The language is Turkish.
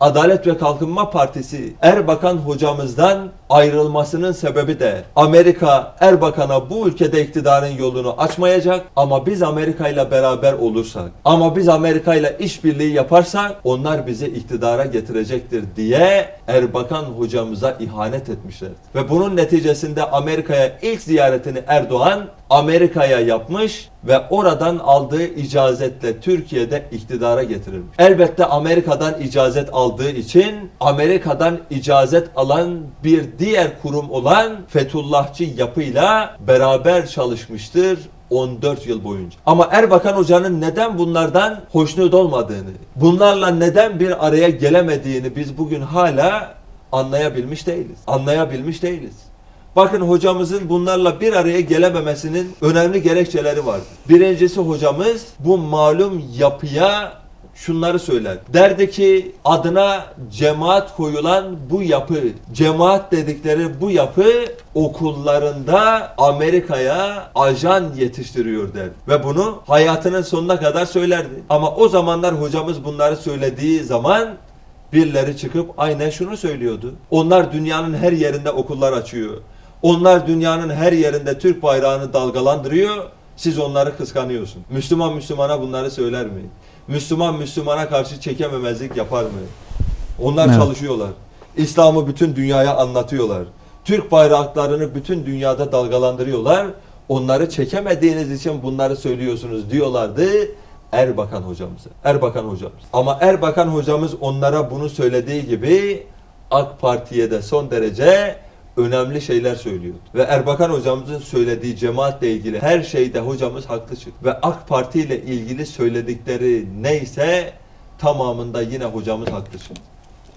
Adalet ve Kalkınma Partisi Erbakan hocamızdan ayrılmasının sebebi de Amerika Erbakan'a bu ülkede iktidarın yolunu açmayacak ama biz Amerika ile beraber olursak ama biz Amerika ile işbirliği yaparsak onlar bizi iktidara getirecektir diye Erbakan hocamıza ihanet etmişler. Ve bunun neticesinde Amerika'ya ilk ziyaretini Erdoğan Amerika'ya yapmış ve oradan aldığı icazetle Türkiye'de iktidara getirilmiş. Elbette Amerika'dan icazet aldığı için Amerika'dan icazet alan bir diğer kurum olan Fethullahçı yapıyla beraber çalışmıştır 14 yıl boyunca. Ama Erbakan Hoca'nın neden bunlardan hoşnut olmadığını, bunlarla neden bir araya gelemediğini biz bugün hala anlayabilmiş değiliz. Anlayabilmiş değiliz. Bakın hocamızın bunlarla bir araya gelememesinin önemli gerekçeleri vardır. Birincisi hocamız bu malum yapıya şunları söyler. Derdi ki adına cemaat koyulan bu yapı, cemaat dedikleri bu yapı okullarında Amerika'ya ajan yetiştiriyor der. Ve bunu hayatının sonuna kadar söylerdi. Ama o zamanlar hocamız bunları söylediği zaman Birileri çıkıp aynen şunu söylüyordu. Onlar dünyanın her yerinde okullar açıyor. Onlar dünyanın her yerinde Türk bayrağını dalgalandırıyor. Siz onları kıskanıyorsun. Müslüman Müslümana bunları söyler mi? Müslüman Müslümana karşı çekememezlik yapar mı? Onlar Evet. çalışıyorlar. İslam'ı bütün dünyaya anlatıyorlar. Türk bayraklarını bütün dünyada dalgalandırıyorlar. Onları çekemediğiniz için bunları söylüyorsunuz diyorlardı. Erbakan hocamıza. Erbakan hocamız. Ama Erbakan hocamız onlara bunu söylediği gibi AK Parti'ye de son derece önemli şeyler söylüyordu. Ve Erbakan hocamızın söylediği cemaatle ilgili her şeyde hocamız haklı çıktı. Ve AK Parti ile ilgili söyledikleri neyse tamamında yine hocamız haklı çıktı.